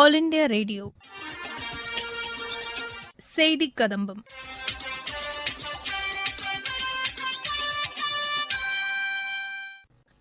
All India radio செய்தி கதம்பம்.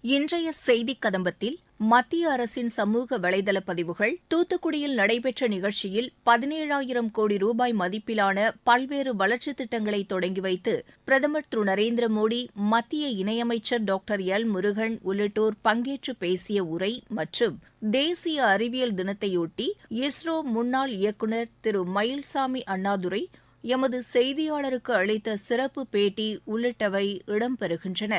இன்றைய செய்திக் கதம்பத்தில் மத்திய அரசின் சமூக வலைதள பதிவுகள் தூத்துக்குடியில் நடைபெற்ற நிகழ்ச்சியில் பதினேழாயிரம் கோடி ரூபாய் மதிப்பிலான பல்வேறு வளர்ச்சித் திட்டங்களை தொடங்கி வைத்து பிரதமர் திரு நரேந்திர மோடி மத்திய இணையமைச்சர் டாக்டர் எல் முருகன் உள்ளிட்டோர் பங்கேற்று பேசிய உரை மற்றும் தேசிய அறிவியல் தினத்தையொட்டி இஸ்ரோ முன்னாள் இயக்குநர் திரு மயில்சாமி அண்ணாதுரை எமது செய்தியாளருக்கு அளித்த சிறப்பு பேட்டி உள்ளிட்டவை இடம்பெறுகின்றன.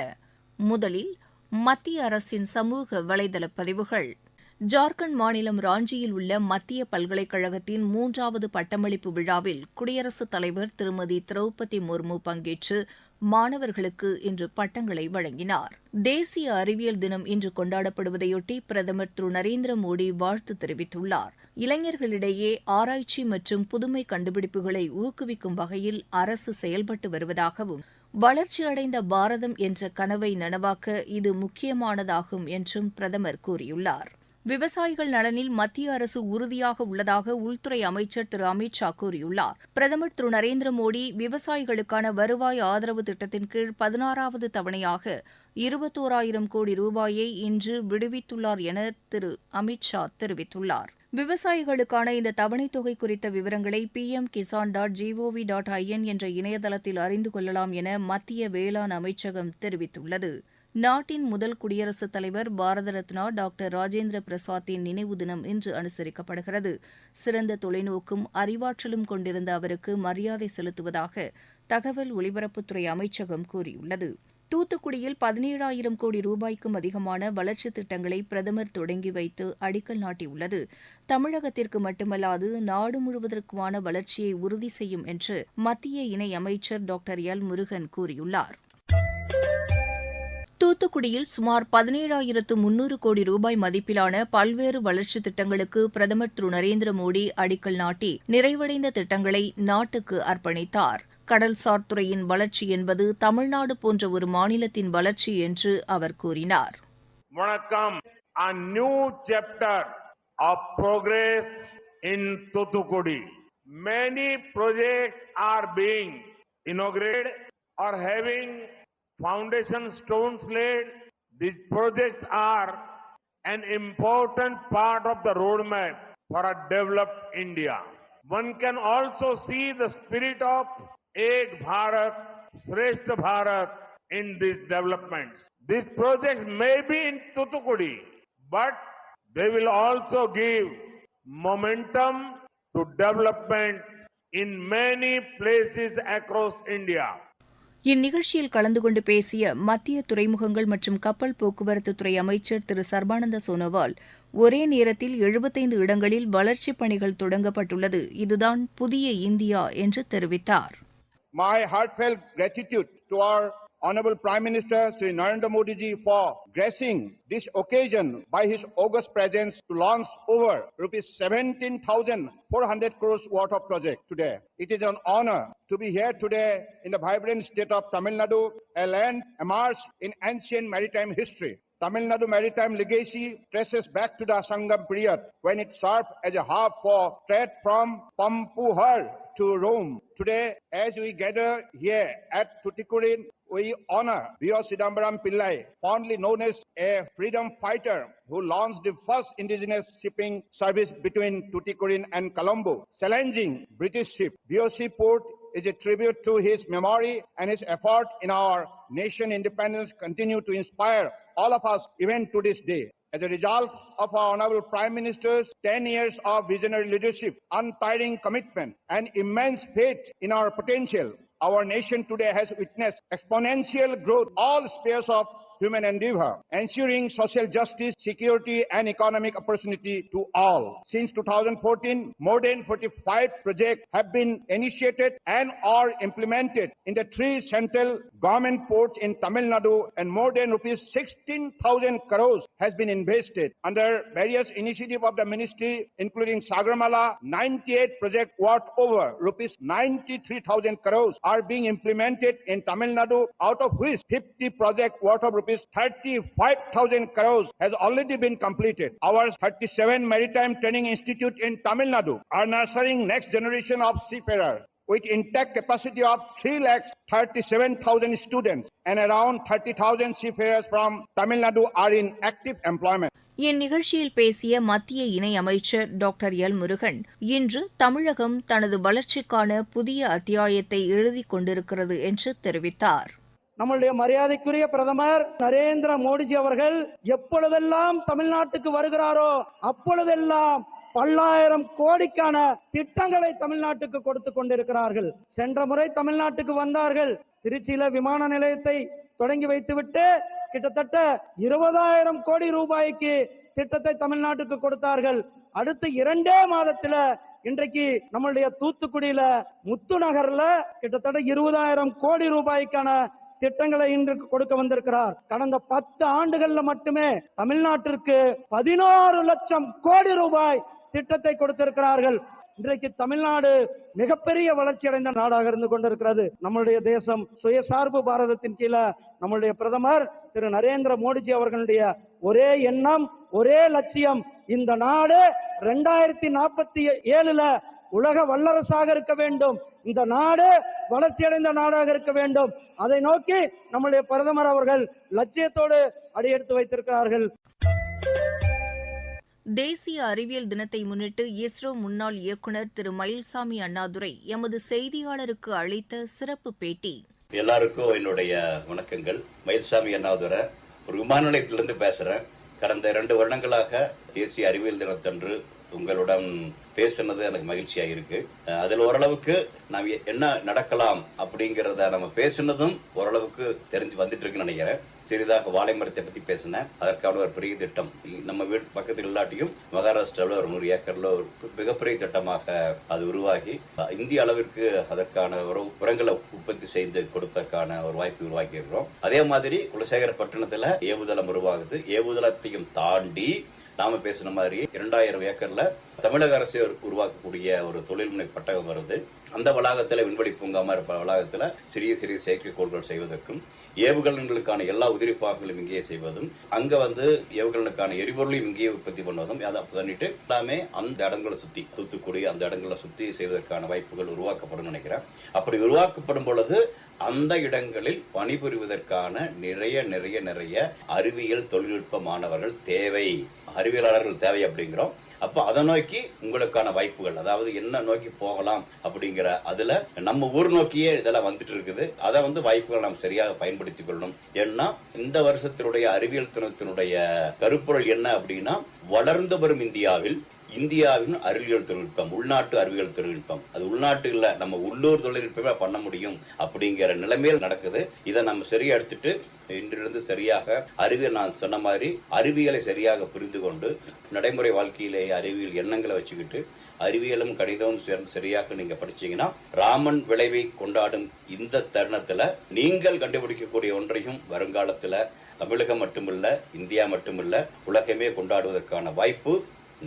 முதலில் மத்திய அரசின் சமூக வலைதள பதிவுகள். ஜார்க்கண்ட் மாநிலம் ராஞ்சியில் உள்ள மத்திய பல்கலைக்கழகத்தின் மூன்றாவது பட்டமளிப்பு விழாவில் குடியரசுத் தலைவர் திருமதி திரௌபதி முர்மு பங்கேற்று மாணவர்களுக்கு இன்று பட்டங்களை வழங்கினார். தேசிய அறிவியல் தினம் இன்று கொண்டாடப்படுவதையொட்டி பிரதமர் திரு நரேந்திர மோடி வாழ்த்து தெரிவித்துள்ளார். இளைஞர்களிடையே ஆராய்ச்சி மற்றும் புதுமை கண்டுபிடிப்புகளை ஊக்குவிக்கும் வகையில் அரசு செயல்பட்டு வருவதாகவும் வளர்ச்சியடைந்த பாரதம் என்ற கனவை நனவாக்க இது முக்கியமானதாகும் என்றும் பிரதமர் கூறியுள்ளார். விவசாயிகள் நலனில் மத்திய அரசு உறுதியாக உள்ளதாக உள்துறை அமைச்சர் திரு அமித் ஷா கூறியுள்ளார். பிரதமர் திரு நரேந்திர மோடி விவசாயிகளுக்கான வருவாய் ஆதரவு திட்டத்தின் கீழ் பதினாறாவது தவணையாக இருபத்தோராயிரம் கோடி ரூபாயை இன்று விடுவித்துள்ளார் என திரு அமித் ஷா தெரிவித்துள்ளார். விவசாயிகளுக்கான இந்த தவணைத் தொகை குறித்த விவரங்களை P M Kisan dot G O V dot I N என்ற இணையதளத்தில் அறிந்து கொள்ளலாம் என மத்திய வேளாண் அமைச்சகம் தெரிவித்துள்ளது. நாட்டின் முதல் குடியரசுத் தலைவர் பாரத ரத்னா டாக்டர் ராஜேந்திர பிரசாத்தின் நினைவு தினம் இன்று அனுசரிக்கப்படுகிறது. சிறந்த தொலைநோக்கும் அறிவாற்றலும் கொண்டிருந்த அவருக்கு மரியாதை செலுத்துவதாக தகவல் ஒலிபரப்புத்துறை அமைச்சகம் கூறியுள்ளது. தூத்துக்குடியில் பதினேழாயிரம் கோடி ரூபாய்க்கும் அதிகமான வளர்ச்சித் திட்டங்களை பிரதமர் தொடங்கி வைத்து அடிக்கல் நாட்டியுள்ளது. தமிழகத்திற்கு மட்டுமல்லாது நாடு முழுவதற்குமான வளர்ச்சியை உறுதி செய்யும் என்று மத்திய இணை அமைச்சர் டாக்டர் எல். முருகன் கூறியுள்ளார். தூத்துக்குடியில் சுமார் பதினேழாயிரத்து முன்னூறு கோடி ரூபாய் மதிப்பிலான பல்வேறு வளர்ச்சித் திட்டங்களுக்கு பிரதமர் திரு. நரேந்திர மோடி அடிக்கல் நாட்டி நிறைவடைந்த திட்டங்களை நாட்டுக்கு அர்ப்பணித்தார். கடல்சார் துறையின் வளர்ச்சி என்பது தமிழ்நாடு போன்ற ஒரு மாநிலத்தின் வளர்ச்சி என்று அவர் கூறினார் வணக்கம் a new chapter of progress in Thuthukudi. Many projects are being inaugurated or having foundation stones laid. These projects are an important part of the roadmap for a developed India. One can also see the spirit of एक Bharat Shreshtha Bharat in these developments. These projects may be in Tutukudi, but they will also give momentum to development in many places across India. இந்நிகழ்ச்சியில் கலந்து கொண்டு பேசிய மத்திய துறைமுகங்கள் மற்றும் கப்பல் போக்குவரத்து துறை அமைச்சர் திரு சர்பானந்த சோனோவால் ஒரே நேரத்தில் எழுபத்தைந்து இடங்களில் வளர்ச்சிப் பணிகள் தொடங்கப்பட்டுள்ளது இதுதான் புதிய இந்தியா என்று தெரிவித்தார் my heartfelt gratitude to our Honorable Prime Minister Sri Narendra Modi ji for gracing this occasion by his august presence to launch over rupees 17,400 crores worth of project today. It is an honor to be here today in the vibrant state of Tamil Nadu, a land immersed in ancient maritime history. Tamil Nadu maritime legacy traces back to the Sangam period when it served as a hub for trade from Pampuhar to Rome. Today, as we gather here at Tuticorin, we honor V.O. Sidambaram Pillai, fondly known as a freedom fighter who launched the first indigenous shipping service between Tuticorin and Colombo, challenging British ship. VOC port is a tribute to his memory and his effort in our nation independence continue to inspire all of us even to this day. As a result of our Honorable Prime Minister's 10 years of visionary leadership, untiring commitment, and immense faith in our potential, our nation today has witnessed exponential growth all spheres of human endeavor, ensuring social justice, security, and economic opportunity to all. Since 2014, more than 45 projects have been initiated and are implemented in the three central government ports in Tamil Nadu, and more than rupees 16,000 crores has been invested under various initiatives of the ministry, including Sagramala. 98 projects worth over rupees 93,000 crores are being implemented in Tamil Nadu, out of which 50 projects worth of rupees 35,000 crores has already been completed. Our 37 Maritime Training Institute in Tamil Nadu are nurturing next generation of seafarers with intact capacity of 3 lakhs 37,000 students and around 30,000 seafarers from Tamil Nadu are in active employment. இந்நிகழ்ச்சியில் பேசிய மத்திய இணை அமைச்சர் doctor L Murugan இன்று தமிழகம் தனது வளர்ச்சிக்கான புதிய அத்தியாயத்தை எழுதி கொண்டிருக்கிறது என்று தெரிவித்தார் நம்மளுடைய மரியாதைக்குரிய பிரதமர் நரேந்திர மோடிஜி அவர்கள் எப்பொழுதெல்லாம் தமிழ்நாட்டுக்கு வருகிறாரோ அப்பொழுதெல்லாம் பல்லாயிரம் கோடிக்கான திட்டங்களை தமிழ்நாட்டுக்கு கொடுத்து கொண்டிருக்கிறார்கள். சென்ற முறை தமிழ்நாட்டுக்கு வந்தார்கள். திருச்சியில விமான நிலையத்தை தொடங்கி வைத்துவிட்டு கிட்டத்தட்ட இருபதாயிரம் கோடி ரூபாய்க்கு திட்டத்தை தமிழ்நாட்டுக்கு கொடுத்தார்கள். அடுத்து இரண்டே மாதத்துல இன்றைக்கு நம்மளுடைய தூத்துக்குடியில முத்து நகர்ல கிட்டத்தட்ட இருபதாயிரம் கோடி ரூபாய்க்கான திட்டங்களை இன்று கொடுக்க வந்திருக்கிறார். கடந்த பத்து ஆண்டுகள்ல மட்டுமே தமிழ்நாட்டிற்கு பதினோரு லட்சம் கோடி ரூபாய் திட்டத்தை கொடுத்திருக்கிறார்கள். இன்றைக்கு தமிழ்நாடு மிகப்பெரிய வளர்ச்சி அடைந்த நாடாக இருந்து கொண்டிருக்கிறது. நம்மளுடைய தேசம் சுயசார்பு பாரதத்தின் கீழே நம்மளுடைய பிரதமர் திரு நரேந்திர மோடிஜி அவர்களுடைய ஒரே எண்ணம் ஒரே லட்சியம் இந்த நாடு ரெண்டாயிரத்தி நாற்பத்தி ஏழுல உலக வல்லரசாக இருக்க வேண்டும். இந்த நாடு வளர்ச்சியடைந்த நாடாக இருக்க வேண்டும். அதை நோக்கி நம்முடைய பிரதமர் அவர்கள் லட்சியத்தோடு அடியெடுத்து வைத்திருக்கிறார்கள். தேசிய அறிவியல் தினத்தை முன்னிட்டு இஸ்ரோ முன்னாள் இயக்குநர் திரு மயில்சாமி அண்ணாதுரை எமது செய்தியாளருக்கு அளித்த சிறப்பு பேட்டி. எல்லாருக்கும் என்னுடைய வணக்கங்கள். மயில்சாமி அண்ணாதுரை ஒரு விமான நிலையத்திலிருந்து பேசுறேன். கடந்த இரண்டு வருடங்களாக தேசிய அறிவியல் தினத்தன்று உங்களுடன் பேசுனது எனக்கு மகிழ்ச்சியா இருக்கு. அதில் ஓரளவுக்கு நாம் என்ன நடக்கலாம் அப்படிங்கிறத நம்ம பேசுனதும் ஓரளவுக்கு தெரிஞ்சு வந்துட்டு இருக்குன்னு நினைக்கிறேன். சிறிதாக வாழை மரத்தை பத்தி பேசினேன். அதற்கான ஒரு பெரிய திட்டம். நம்ம வீட்டு பக்கத்தில் இல்லாட்டியும் மகாராஷ்டிராவில் ஒரு நூறு ஏக்கர்ல ஒரு மிகப்பெரிய திட்டமாக அது உருவாகி இந்திய அளவிற்கு அதற்கான ஒரு உரங்களை உற்பத்தி செய்து கொடுப்பதற்கான ஒரு வாய்ப்பு உருவாக்கி இருக்கிறோம் அதே மாதிரி குலசேகர பட்டணத்தில் ஏவுதளம் உருவாகுது. ஏவுதளத்தையும் தாண்டி நாம பேசின மாதிரி இரண்டாயிரம் ஏக்கர்ல தமிழக அரசு உருவாக்கக்கூடிய ஒரு தொழில்முனை பட்டகம் வருது. அந்த வளாகத்துல விண்வெளி பூங்காமா இருப்ப வளாகத்துல சிறிய சிறிய செயற்கைக்கோள்கள் செய்வதற்கும் ஏவுகலன்களுக்கான எல்லா உதிரிப்பாகங்களும் இங்கேயே செய்வதும் அங்க வந்து ஏவுகலனுக்கான எரிபொருளையும் இங்கேயே உற்பத்தி பண்ணுவதும் அதை பண்ணிட்டு எல்லாமே அந்த இடங்களை சுத்தி தூத்துக்குடி அந்த இடங்களை சுத்தி செய்வதற்கான வாய்ப்புகள் உருவாக்கப்படும் நினைக்கிறேன். அப்படி உருவாக்கப்படும் பொழுது அந்த இடங்களில் பணிபுரிவதற்கான நிறைய நிறைய நிறைய அறிவியல் தொழில்நுட்ப மாணவர்கள் தேவை. அறிவியலாளர்கள் தேவை அப்படிங்கிறோம். அப்ப அதை நோக்கி உங்களுக்கான வாய்ப்புகள் அதாவது என்ன நோக்கி போகலாம் அப்படிங்கிற அதுல நம்ம ஊர் நோக்கியே இதெல்லாம் வந்துட்டு இருக்குது. அதை வந்து வாய்ப்புகள் நாம் சரியாக பயன்படுத்திக் கொள்ளணும். ஏன்னா இந்த வருஷத்தினுடைய அறிவியல் தினத்தினுடைய கருப்பொருள் என்ன அப்படின்னா வளர்ந்து வரும் இந்தியாவில் இந்தியாவின் அறிவியல் தொழில்நுட்பம் உள்நாட்டு அறிவியல் தொழில்நுட்பம். அது உள்நாட்டு இல்ல நம்ம உள்ளூர் தொழில்நுட்பமே பண்ண முடியும் அப்படிங்கிற நிலைமையில் நடக்குது. இதை நம்ம சரியா எடுத்துட்டு இன்றிலிருந்து சரியாக அறிவியல் நான் சொன்ன மாதிரி அறிவியலை சரியாக புரிந்து கொண்டு நடைமுறை வாழ்க்கையிலேயே அறிவியல் எண்ணங்களை வச்சுக்கிட்டு அறிவியலும் கணிதமும் சேர்ந்து சரியாக நீங்க படிச்சீங்கன்னா ராமன் விளைவை கொண்டாடும் இந்த தருணத்துல நீங்கள் கண்டுபிடிக்கக்கூடிய ஒன்றையும் வருங்காலத்துல தமிழகம் மட்டுமில்ல இந்தியா மட்டுமில்ல உலகமே கொண்டாடுவதற்கான வாய்ப்பு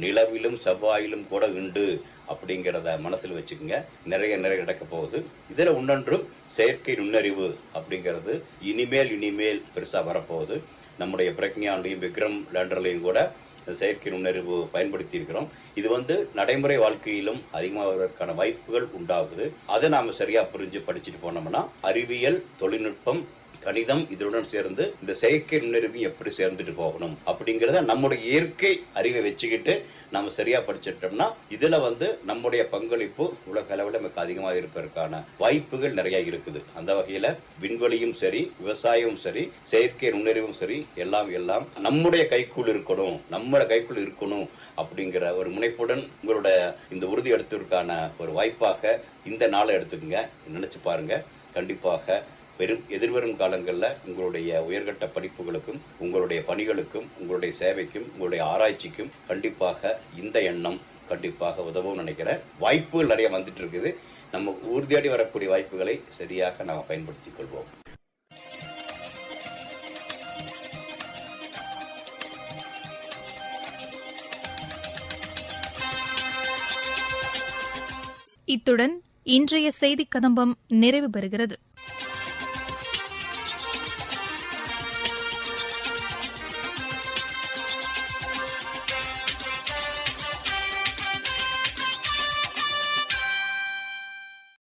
நிலவிலும் செவ்வாயிலும் கூட உண்டு அப்படிங்கிறத மனசில் வச்சுக்கோங்க. நிறைய நிறைய நடக்க போகுது. இதில் ஒன்றொன்றும் செயற்கை நுண்ணறிவு அப்படிங்கிறது இனிமேல் இனிமேல் பெருசாக வரப்போகுது. நம்முடைய பிரக்ஞான்லையும் விக்ரம் லேண்டர்லையும் கூட செயற்கை நுண்ணறிவு பயன்படுத்தி இருக்கிறோம். இது வந்து நடைமுறை வாழ்க்கையிலும் அதிகமாவதற்கான வாய்ப்புகள் உண்டாகுது. அதை நாம் சரியாக புரிஞ்சு படிச்சுட்டு போனோம்னா அறிவியல் தொழில்நுட்பம் கணிதம் இதனுடன் சேர்ந்து இந்த செயற்கை நுண்ணறிவு எப்படி சேர்ந்துட்டு போகணும் அப்படிங்கிறத நம்முடைய இயற்கை அறிவை வச்சுக்கிட்டு நம்ம சரியா படிச்சிட்டோம்னா இதுல வந்து நம்முடைய பங்களிப்பு உலக அளவில் நமக்கு அதிகமாக இருப்பதற்கான வாய்ப்புகள் நிறைய இருக்குது. அந்த வகையில விண்வெளியும் சரி விவசாயமும் சரி செயற்கை நுண்ணறிவும் சரி எல்லாம் எல்லாம் நம்முடைய கைக்குள் இருக்கணும் நம்மளோட கைக்குள் இருக்கணும் அப்படிங்கிற ஒரு முனைப்புடன் உங்களோட இந்த உறுதி எடுத்ததற்கான ஒரு வாய்ப்பாக இந்த நாளை எடுத்துக்கங்க. நினைச்சு பாருங்க. கண்டிப்பாக பெரும் எதிர்வரும் காலங்களில் உங்களுடைய உயர்கட்ட படிப்புகளுக்கும் உங்களுடைய பணிகளுக்கும் உங்களுடைய சேவைக்கும் உங்களுடைய ஆராய்ச்சிக்கும் கண்டிப்பாக இந்த எண்ணம் கண்டிப்பாக உதவும் நினைக்கிறேன். வாய்ப்புகள் நிறைய வந்துட்டு இருக்குது நம்ம உறுதியாடி வரக்கூடிய வாய்ப்புகளை சரியாக நாம் பயன்படுத்திக் கொள்வோம். இத்துடன் இன்றைய செய்திக் கதம்பம் நிறைவு பெறுகிறது.